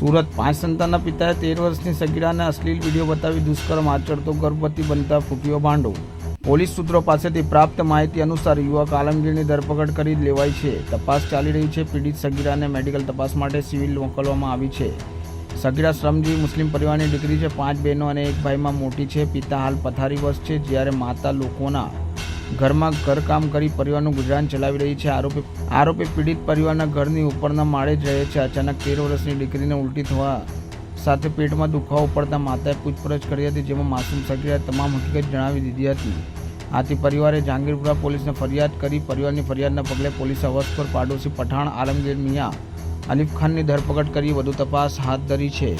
સુરત પાંચ સંતાનના પિતાએ તેર વર્ષની સગીરાને અશ્લીલ વીડિયો બતાવી દુષ્કર્મ, આચરતો ગર્ભવતી બનતા ફૂટ્યો ભાંડો. પોલીસ સૂત્રો પાસેથી પ્રાપ્ત માહિતી અનુસાર યુવક આલમગીરની ધરપકડ કરી લેવાઈ છે. તપાસ ચાલી રહી છે. પીડિત સગીરાને મેડિકલ તપાસ માટે સિવિલ મોકલવામાં આવી છે. સગીરા શ્રમજીવી મુસ્લિમ પરિવારની દીકરી છે. પાંચ બહેનો અને એક ભાઈમાં મોટી છે. પિતા હાલ પથારી વર્ષ છે. જ્યારે માતા લોકોના ઘરમાં ઘરકામ કરી પરિવારનું ગુજરાન ચલાવી રહી છે. આરોપી આરોપી પીડિત પરિવારના ઘરની ઉપરના માળે જ રહે છે. અચાનક તેર વર્ષની દીકરીને ઉલટી થવા સાથે પેટમાં દુખાવો પડતા માતાએ પૂછપરછ કરી હતી, જેમાં માસૂમ સગીરા તમામ હકીકત જણાવી દીધી હતી. આથી પરિવારે જહાંગીરપુરા પોલીસને ફરિયાદ કરી પરિવારની ફરિયાદના પગલે પોલીસે પર પાડોશી પઠાણ, આલમગીર, મિયા અલીફ ખાનની ધરપકડ કરી. વધુ તપાસ હાથ ધરી છે.